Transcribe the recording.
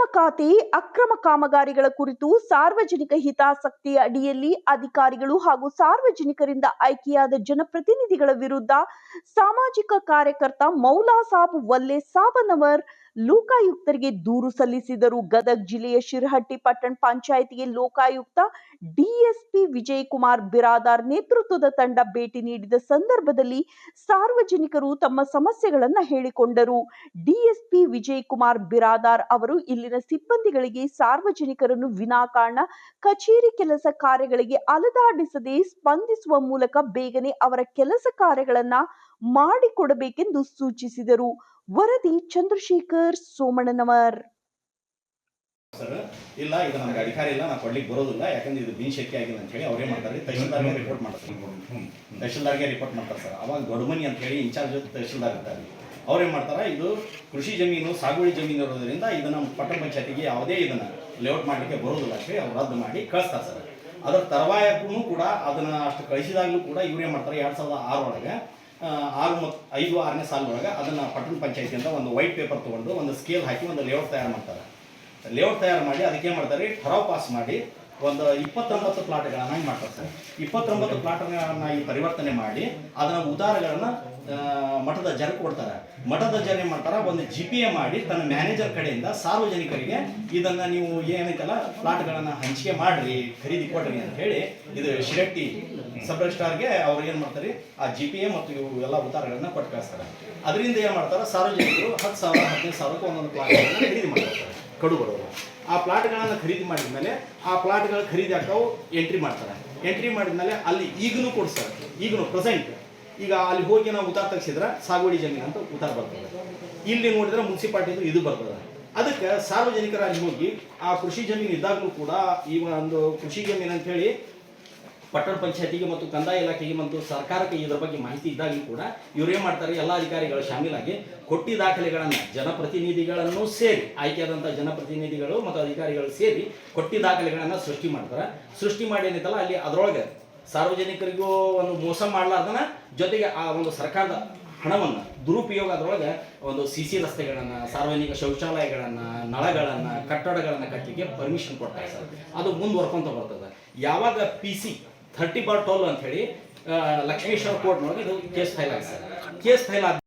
ಅಕ್ರಮ ಅಕ್ರಮ ಕಾಮಗಾರಿಗಳ ಕುರಿತು ಸಾರ್ವಜನಿಕ ಹಿತಾಸಕ್ತಿಯ ಅಡಿಯಲ್ಲಿ ಅಧಿಕಾರಿಗಳು ಹಾಗೂ ಸಾರ್ವಜನಿಕರಿಂದ ಆಯ್ಕೆಯಾದ ಜನಪ್ರತಿನಿಧಿಗಳ ವಿರುದ್ಧ ಸಾಮಾಜಿಕ ಕಾರ್ಯಕರ್ತ ಮೌಲಾ ಸಾಬ್ ವಲ್ಲೆ ಸಾಬನವರ್ ಲೋಕಾಯುಕ್ತರಿಗೆ ದೂರು ಸಲ್ಲಿಸಿದರು ಗದಗ ಜಿಲ್ಲೆಯ ಶಿರಹಟ್ಟಿ ಪಟ್ಟಣ ಪಂಚಾಯಿತಿಗೆ ಲೋಕಾಯುಕ್ತ ಡಿಎಸ್ಪಿ ವಿಜಯಕುಮಾರ್ ಬಿರಾದಾರ್ ನೇತೃತ್ವದ ತಂಡ ಭೇಟಿ ನೀಡಿದ ಸಂದರ್ಭದಲ್ಲಿ ಸಾರ್ವಜನಿಕರು ತಮ್ಮ ಸಮಸ್ಯೆಗಳನ್ನ ಹೇಳಿಕೊಂಡರು. ಡಿಎಸ್ಪಿ ವಿಜಯಕುಮಾರ್ ಬಿರಾದಾರ್ ಅವರು ಇಲ್ಲಿನ ಸಿಬ್ಬಂದಿಗಳಿಗೆ ಸಾರ್ವಜನಿಕರನ್ನು ವಿನಾಕಾರಣ ಕಚೇರಿ ಕೆಲಸ ಕಾರ್ಯಗಳಿಗೆ ಅಲದಾಡಿಸದೆ ಸ್ಪಂದಿಸುವ ಮೂಲಕ ಬೇಗನೆ ಅವರ ಕೆಲಸ ಕಾರ್ಯಗಳನ್ನ ಮಾಡಿಕೊಡಬೇಕೆಂದು ಸೂಚಿಸಿದರು. ವರದಿ ಚಂದ್ರಶೇಖರ್ ಸೋಮಣ್ಣನವರ್. ಸರ್, ಇಲ್ಲ, ಇದು ನನಗೆ ಅಧಿಕಾರ ಇಲ್ಲ ನಾನು ಕೊಡ್ಲಿಕ್ಕೆ ಬರೋದಿಲ್ಲ, ಯಾಕಂದ್ರೆ ಇದು ಬಿನ್ ಶಕ್ತಿ ಆಗಿಲ್ಲ ಅಂತ ಹೇಳಿ ಅವ್ರೇ ಮಾಡ್ತಾರೆ, ತಹಶೀಲ್ದಾರ್ಗೆ ರಿಪೋರ್ಟ್ ಮಾಡ್ತಾರೆ. ತಹಶೀಲ್ದಾರ್ಗೆ ರಿಪೋರ್ಟ್ ಮಾಡ್ತಾರೆ ಸರ್. ಅವಾಗ ದೊಡ್ಡಮನಿ ಅಂತ ಹೇಳಿ ಇನ್ಚಾರ್ಜ್ ತಹಶೀಲ್ದಾರ್ ಇರ್ತಾರೆ ಅವ್ರೇನ್ ಮಾಡ್ತಾರೆ, ಇದು ಕೃಷಿ ಜಮೀನು, ಸಾಗುವಳಿ ಜಮೀನು ಇರೋದ್ರಿಂದ ಇದನ್ನ ಪಟ್ಟಣ ಪಂಚಾಯತಿಗೆ ಯಾವುದೇ ಇದನ್ನ ಲೇಔಟ್ ಮಾಡಲಿಕ್ಕೆ ಬರೋದಿಲ್ಲ ಅಂತ ಹೇಳಿ ಅವ್ರು ರದ್ದು ಮಾಡಿ ಕಳಿಸ್ತಾರೆ ಸರ್. ಅದರ ತರುವಾಯಕ್ಕೂ ಕೂಡ ಅದನ್ನ ಅಷ್ಟು ಕಳಿಸಿದಾಗಲೂ ಕೂಡ ಇವ್ರೇನ್ ಮಾಡ್ತಾರೆ, ಎರಡು ಸಾವಿರದ ಆರೊಳಗೆ. ಆರು ಮತ್ತು ಐದು ಆರನೇ ಸಾಲಿನೊಳಗೆ ಅದನ್ನು ಪಟ್ಟಣ ಪಂಚಾಯತಿಯಿಂದ ಒಂದು ವೈಟ್ ಪೇಪರ್ ತೊಗೊಂಡು ಒಂದು ಸ್ಕೇಲ್ ಹಾಕಿ ಒಂದು ಲೇಔಟ್ ತಯಾರು ಮಾಡ್ತಾರೆ. ಲೇಔಟ್ ತಯಾರು ಮಾಡಿ ಅದಕ್ಕೆ ಏನು ಮಾಡ್ತಾರೆ? ಠರಾವ್ ಪಾಸ್ ಮಾಡಿ ಒಂದು ಇಪ್ಪತ್ತೊಂಬತ್ತು ಪ್ಲಾಟ್ಗಳನ್ನು ಮಾಡ್ತಾರೆ. ಸರ್ ಇಪ್ಪತ್ತೊಂಬತ್ತು ಪ್ಲಾಟ್ಗಳನ್ನು ಈ ಪರಿವರ್ತನೆ ಮಾಡಿ ಅದನ್ನು ಉದಾರಗಳನ್ನ ಆ, ಮಠದ ಜನ ಕೊಡ್ತಾರೆ. ಮಠದ ಜನ ಏನು ಮಾಡ್ತಾರೆ? ಒಂದು ಜಿ ಪಿ ಎ ಮಾಡಿ ತನ್ನ ಮ್ಯಾನೇಜರ್ ಕಡೆಯಿಂದ ಸಾರ್ವಜನಿಕರಿಗೆ ಇದನ್ನು ನೀವು ಏನೈತಲ್ಲ, ಪ್ಲಾಟ್ಗಳನ್ನ ಹಂಚಿಕೆ ಮಾಡ್ರಿ, ಖರೀದಿ ಕೊಡ್ರಿ ಅಂತ ಹೇಳಿ ಇದು ಶಿರಟ್ಟಿ ಸಬ್ ರಿಜಿಸ್ಟ್ರಾರ್ಗೆ ಅವ್ರು ಏನು ಮಾಡ್ತಾರೆ? ಆ ಜಿ ಪಿ ಎ ಮತ್ತು ಇವು ಎಲ್ಲ ಉತ್ತಾರಗಳನ್ನ ಕೊಟ್ಟು ಕಳಿಸ್ತಾರೆ. ಅದರಿಂದ ಏನು ಮಾಡ್ತಾರೆ? ಸಾರ್ವಜನಿಕರು ಹತ್ತು ಸಾವಿರ, ಹದಿನೈದು ಸಾವಿರಕ್ಕೆ ಒಂದೊಂದು ಪ್ಲಾಟ್ಗಳನ್ನು ಖರೀದಿ ಮಾಡ್ತಾರೆ. ಕಡು ಬರೋರು ಆ ಪ್ಲಾಟ್ಗಳನ್ನು ಖರೀದಿ ಮಾಡಿದ ಮೇಲೆ ಆ ಪ್ಲಾಟ್ಗಳು ಖರೀದಿ ಹಾಕವು ಎಂಟ್ರಿ ಮಾಡ್ತಾರೆ. ಎಂಟ್ರಿ ಮಾಡಿದ ಮೇಲೆ ಅಲ್ಲಿ ಈಗಲೂ ಕೊಡಿಸ್ತಾರೆ. ಈಗಲೂ ಪ್ರೆಸೆಂಟ್ ಈಗ ಅಲ್ಲಿ ಹೋಗಿ ನಾವು ಉತ್ತಾರ ತೆಗ್ಸಿದ್ರೆ ಸಾಗುವಳಿ ಜಮೀನು ಅಂತ ಉತ್ತಾರ ಬರ್ತದೆ. ಇಲ್ಲಿ ನೋಡಿದ್ರೆ ಮುನ್ಸಿಪಾಲ್ಟಿದು ಇದು ಬರ್ತದೆ. ಅದಕ್ಕೆ ಸಾರ್ವಜನಿಕರ ಅಲ್ಲಿ ಹೋಗಿ ಆ ಕೃಷಿ ಜಮೀನು ಇದ್ದಾಗಲೂ ಕೂಡ ಈ ಒಂದು ಕೃಷಿ ಜಮೀನು ಅಂತ ಹೇಳಿ ಪಟ್ಟಣ ಪಂಚಾಯತಿಗೆ ಮತ್ತು ಕಂದಾಯ ಇಲಾಖೆಗೆ ಮತ್ತು ಸರ್ಕಾರಕ್ಕೆ ಇದರ ಬಗ್ಗೆ ಮಾಹಿತಿ ಇದ್ದಾಗಲೂ ಕೂಡ ಇವರು ಏನು ಮಾಡ್ತಾರೆ, ಎಲ್ಲ ಅಧಿಕಾರಿಗಳು ಶಾಮೀಲಾಗಿ ಕೊಟ್ಟಿ ದಾಖಲೆಗಳನ್ನು ಜನಪ್ರತಿನಿಧಿಗಳನ್ನು ಸೇರಿ ಆಯ್ಕೆಯಾದಂಥ ಜನಪ್ರತಿನಿಧಿಗಳು ಮತ್ತು ಅಧಿಕಾರಿಗಳು ಸೇರಿ ಕೊಟ್ಟಿ ದಾಖಲೆಗಳನ್ನ ಸೃಷ್ಟಿ ಮಾಡ್ತಾರೆ. ಸೃಷ್ಟಿ ಮಾಡಿ ಏನೈತಲ್ಲ ಅಲ್ಲಿ ಅದರೊಳಗೆ ಸಾರ್ವಜನಿಕರಿಗೂ ಒಂದು ಮೋಸ ಮಾಡಲಾರ್ದನ ಜೊತೆಗೆ ಆ ಒಂದು ಸರ್ಕಾರದ ಹಣವನ್ನು ದುರುಪಯೋಗ ಅದರೊಳಗೆ ಒಂದು ಸಿ ಸಿ ರಸ್ತೆಗಳನ್ನು, ಸಾರ್ವಜನಿಕ ಶೌಚಾಲಯಗಳನ್ನು, ನಳಗಳನ್ನು, ಕಟ್ಟಡಗಳನ್ನು ಕಟ್ಟಲಿಕ್ಕೆ ಪರ್ಮಿಷನ್ ಕೊಡ್ತಾರೆ ಸರ್ ಅದು ಮುಂದುವರ್ಕೊಂತ ಬರ್ತದೆ. ಯಾವಾಗ P C thirty bar toll ಅಂತ ಹೇಳಿ ಕೋರ್ಟ್ ಕೋರ್ಟ್ನೊಳಗೆ ಇದು ಕೇಸ್ ಫೈಲ್ ಆಗಿದೆ. ಸರ್ ಕೇಸ್ ಫೈಲ್ ಆದ